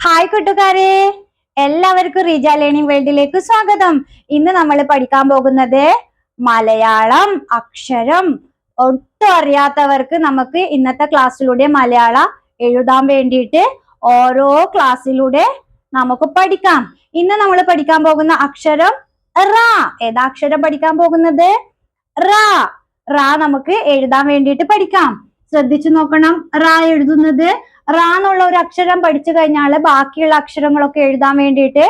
Hi കൂട്ടുകാരെ. എല്ലാവർക്കും Reeja learning വേൾഡിലേക്ക് സ്വാഗതം. ഇന്ന് നമ്മൾ പഠിക്കാൻ പോകുന്നത് മലയാളം അക്ഷരം. ഒട്ടും അറിയാത്തവർക്ക് നമുക്ക് ഇന്നത്തെ ക്ലാസ്സിലൂടെ മലയാളം എഴുതാൻ വേണ്ടിയിട്ട് ഓരോ ക്ലാസ്സിലൂടെ നമുക്ക് പഠിക്കാം. ഇന്ന് നമ്മൾ പഠിക്കാൻ പോകുന്ന അക്ഷരം റാ. ഏതാ അക്ഷരം പഠിക്കാൻ പോകുന്നത്? റാ. റാ നമുക്ക് എഴുതാൻ വേണ്ടിയിട്ട് പഠിക്കാം. ശ്രദ്ധിച്ചു നോക്കണം. റാ എഴുതുന്നത് റാ എന്നുള്ള ഒരു അക്ഷരം പഠിച്ചു കഴിഞ്ഞാൽ ബാക്കിയുള്ള അക്ഷരങ്ങളൊക്കെ എഴുതാൻ വേണ്ടിയിട്ട്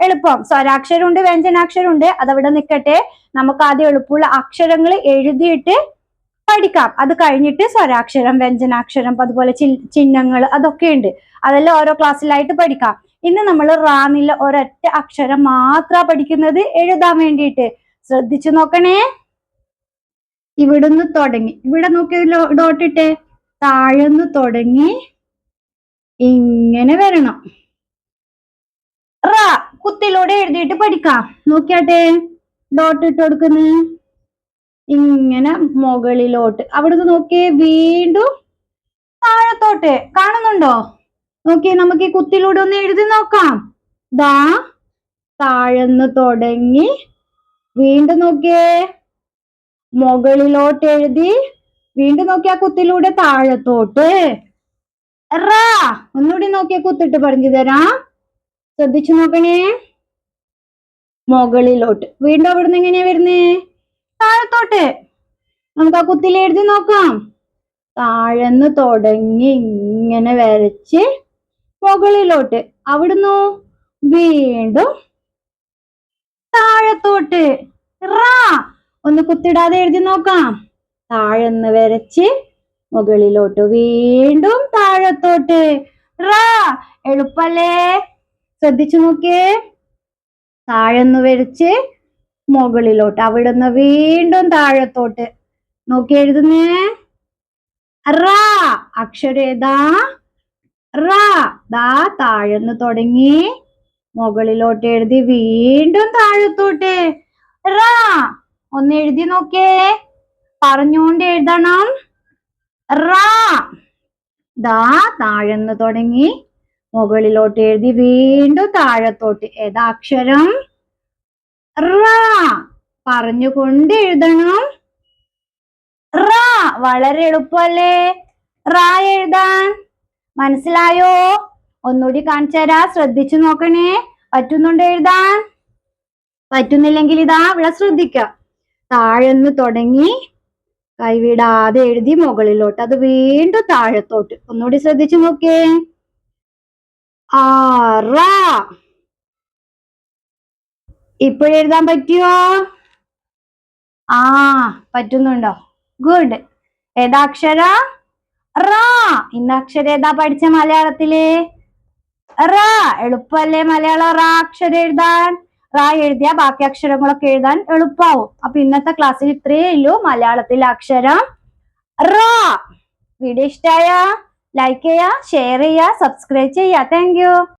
എളുപ്പം. സ്വരാക്ഷരം ഉണ്ട് വ്യഞ്ജനാക്ഷരം ഉണ്ട് അതവിടെ നിൽക്കട്ടെ നമുക്ക് ആദ്യം എളുപ്പമുള്ള അക്ഷരങ്ങൾ എഴുതിയിട്ട് പഠിക്കാം. അത് കഴിഞ്ഞിട്ട് സ്വരാക്ഷരം വ്യഞ്ജനാക്ഷരം അതുപോലെ ചിഹ്നങ്ങൾ അതൊക്കെ ഉണ്ട്. അതെല്ലാം ഓരോ ക്ലാസ്സിലായിട്ട് പഠിക്കാം. ഇന്ന് നമ്മൾ റാന്നില്ല ഒരൊറ്റ അക്ഷരം മാത്ര പഠിക്കുന്നത് എഴുതാൻ വേണ്ടിയിട്ട്. ശ്രദ്ധിച്ചു നോക്കണേ. ഇവിടുന്ന് തുടങ്ങി. ഇവിടെ നോക്കി ഡോട്ടിട്ടെ താഴെന്ന് തുടങ്ങി. ഇങ്ങനെ വരണം. റ കുത്തിലൂടെ എഴുതിയിട്ട് പഠിക്കാം. നോക്കിയാട്ടെ ഡോട്ട് ഇട്ട് കൊടുക്കുന്നു. ഇങ്ങനെ മുകളിലോട്ട്. അവിടുന്ന് നോക്കിയേ വീണ്ടും താഴത്തോട്ട്. കാണുന്നുണ്ടോ? നോക്കിയേ നമുക്ക് ഈ കുത്തിലൂടെ ഒന്ന് എഴുതി നോക്കാം. ദാ താഴെന്ന് തുടങ്ങി. വീണ്ടും നോക്കിയേ മുകളിലോട്ട് എഴുതി. വീണ്ടും നോക്കിയാ കുത്തിലൂടെ താഴത്തോട്ട്. റാ. ഒന്നുകൂടി നോക്കിയ കുത്തിട്ട് പറഞ്ഞു തരാം. ശ്രദ്ധിച്ചു നോക്കണേ. മുകളിലോട്ട്. വീണ്ടും അവിടുന്ന് എങ്ങനെയാ വരുന്നേ? താഴത്തോട്ട്. നമുക്ക് ആ കുത്തിൽ എഴുതി നോക്കാം. താഴെന്ന് തുടങ്ങി ഇങ്ങനെ വരച്ച് മുകളിലോട്ട്. അവിടുന്ന് വീണ്ടും താഴത്തോട്ട്. റാ. ഒന്ന് കുത്തിടാതെ എഴുതി നോക്കാം. താഴെന്ന് വരച്ച് മുകളിലോട്ട് വീണ്ടും താഴത്തോട്ട്. റാ എളുപ്പല്ലേ? ശ്രദ്ധിച്ചു നോക്കിയേ. താഴെന്ന് വരച്ച് മുകളിലോട്ട്. അവിടുന്ന് വീണ്ടും താഴത്തോട്ട്. നോക്കി എഴുതുന്നേ. റാ അക്ഷരം ഏതാ? റാ ദാ താഴെന്ന് തുടങ്ങി. മുകളിലോട്ട് എഴുതി വീണ്ടും താഴത്തോട്ട്. റാ ഒന്ന് എഴുതി നോക്കേ പറഞ്ഞുകൊണ്ട് എഴുതണം. റാ. ദാ താഴെന്ന് തുടങ്ങി. മുകളിലോട്ട് എഴുതി വീണ്ടും താഴത്തോട്ട്. ഏതാ അക്ഷരം റാ. പറഞ്ഞുകൊണ്ട് എഴുതണം. റാ. വളരെ എളുപ്പമല്ലേ? റാ എഴുതാൻ. മനസ്സിലായോ? ഒന്നുകൂടി കാണിച്ചു തരാ. ശ്രദ്ധിച്ചു നോക്കണേ. പറ്റുന്നുണ്ട് എഴുതാൻ? പറ്റുന്നില്ലെങ്കിൽ ഇതാ ഇവിടെ ശ്രദ്ധിക്ക. താഴെന്ന് തുടങ്ങി. കൈവിടാതെ എഴുതി മുകളിലോട്ട് അത് വീണ്ടും താഴത്തോട്ട്. ഒന്നുകൂടി ശ്രദ്ധിച്ചു നോക്കേ ആറ ഇപ്പോഴെഴുതാൻ പറ്റിയോ ആ പറ്റുന്നുണ്ടോ? ഗുഡ്. ഏതാ അക്ഷര റാ. ഇന്ന അക്ഷരം ഏതാ പഠിച്ച മലയാളത്തിൽ? റാ. എളുപ്പല്ലേ മലയാളം റാ അക്ഷര എഴുതാൻ? റാ എഴുതിയ ബാക്കി അക്ഷരങ്ങളൊക്കെ എഴുതാൻ എളുപ്പാവും. അപ്പൊ ഇന്നത്തെ ക്ലാസ്സിൽ ഇത്രയേ ഉള്ളൂ. മലയാളത്തിലെ അക്ഷരം റാ. വീഡിയോ ഇഷ്ടമായ ലൈക്ക് ചെയ്യുക ഷെയർ ചെയ്യുക സബ്സ്ക്രൈബ് ചെയ്യുക താങ്ക്